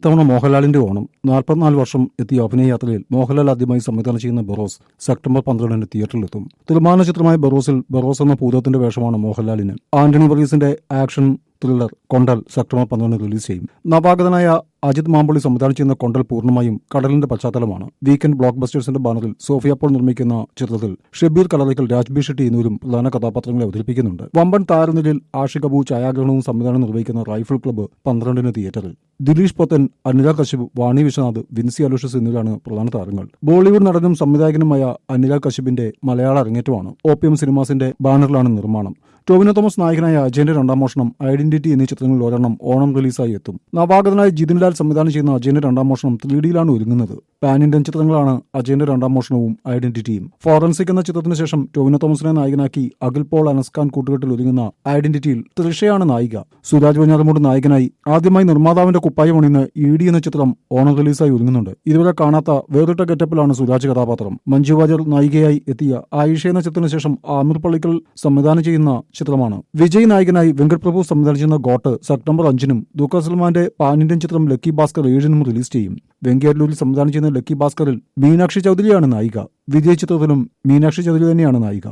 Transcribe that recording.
ഇത്തവണ മോഹൻലാലിന്റെ ഓണം. നാൽപ്പത്തിനാല് വർഷം എത്തിയ അഭിനയയാത്രയിൽ മോഹൻലാൽ ആദ്യമായി സംവിധാനം ചെയ്യുന്ന ബറോസ് സെപ്റ്റംബർ പന്ത്രണ്ടിന് തിയേറ്ററിലെത്തും. തിരുമാന ചിത്രമായ ബറോസിൽ ബറോസ് എന്ന ഭൂതത്തിന്റെ വേഷമാണ് മോഹൻലാലിന്. ആന്റണി വർഗീസിന്റെ ആക്ഷൻ ത്രില്ലർ കൊണ്ടൽ സെപ്റ്റംബർ പന്ത്രണ്ടിന് റിലീസ് ചെയ്യും. നവാഗതനായ അജിത് മാമ്പള്ളി സംവിധാനം ചെയ്യുന്ന കൊണ്ടൽ പൂർണമായും കടലിന്റെ പശ്ചാത്തലമാണ്. വീക്കെൻഡ് ബ്ലോക്ക് ബസ്റ്റേഴ്സിന്റെ ബാനറിൽ സോഫിയ പോൾ നിർമ്മിക്കുന്ന ചിത്രത്തിൽ ഷെബീർ കലറിക്കൽ രാജ്ബി ഷെട്ടി എന്നിവരും പ്രധാന കഥാപാത്രങ്ങളെ അവതരിപ്പിക്കുന്നുണ്ട്. വമ്പൻ താരനിലയിൽ ആഷിക് ഛായാഗ്രഹണവും സംവിധാനം നിർവഹിക്കുന്ന റൈഫിൾ ക്ലബ്ബ് പന്ത്രണ്ടിന് തിയേറ്ററിൽ. ദിലീഷ് പൊത്തൻ അനുരാഗ് കശ്യപ് വാണി വിശ്വനാഥ് വിൻസി അലോഷ്യസ് എന്നിവരാണ് പ്രധാന താരങ്ങൾ. ബോളിവുഡ് നടനും സംവിധായകനുമായ അനുരാഗ് കശ്യപിന്റെ മലയാള അരങ്ങേറ്റമാണ് ഓപ്പിയം സിനിമാസിന്റെ ബാനറിലാണ് നിർമ്മാണം. ടോവിനോ തോമസ് നായകനായ അജയന്റെ രണ്ടാം മോഷണം ഐഡന്റിറ്റി എന്നീ ചിത്രങ്ങളിൽ ഒരെണ്ണം ഓണം റിലീസായി എത്തും. നവാഗതനായ ജിതിൻലാൽ സംവിധാനം ചെയ്യുന്ന അജയന്റെ രണ്ടാം മോഷണം ത്രീ ഡിയിലാണ് ഒരുങ്ങുന്നത്. പാൻ ഇന്ത്യൻ ചിത്രങ്ങളാണ് അജയന്റെ രണ്ടാം മോഷണവും ഐഡന്റിറ്റിയും ഫോറൻസിക് എന്ന ചിത്രത്തിന് ശേഷം ടോവിനോ തോമസിനെ നായകനാക്കി അഖിൽ പോൾ അനസ്കാൻ കൂട്ടുകെട്ടിൽ ഒതുങ്ങുന്ന ഐഡന്റിറ്റിയിൽ തൃഷയാണ് നായിക. സുരാജ് വഞ്ഞാറമൂട് നായകനായി ആദ്യമായി നിർമ്മാതാവിന്റെ കുപ്പായം അണിന്ന് ഇ ഡി എന്ന ചിത്രം ഓണം റിലീസായി ഒതുങ്ങുന്നുണ്ട്. ഇതുവരെ കാണാത്ത വേറിട്ട ഗെറ്റപ്പിലാണ് സുരാജ് കഥാപാത്രം. മഞ്ജു വാജർ നായികയായി എത്തിയ ആയിഷ എന്ന ചിത്രത്തിന് ശേഷം ആമിർ പള്ളിക്കൽ സംവിധാനം ചെയ്യുന്ന ചിത്രമാണ്. വിജയ് നായകനായി വെങ്കട് പ്രഭു സംവിധാനം ചെയ്യുന്ന ഗോട്ട് സെപ്റ്റംബർ അഞ്ചിനും ദുഃഖ സൽമാന്റെ പാൻ ഇന്ത്യൻ ചിത്രം ലക്കി ഭാസ്കർ ഏഴിനും റിലീസ് ചെയ്യും. വെങ്കയ്യല്ലൂരിൽ സംവിധാനം ചെയ്യുന്ന ലക്കി ഭാസ്കറിൽ മീനാക്ഷി ചൗധരിയാണ് നായിക. വിജയ് ചിത്രത്തിലും മീനാക്ഷി ചൗധരി തന്നെയാണ് നായിക.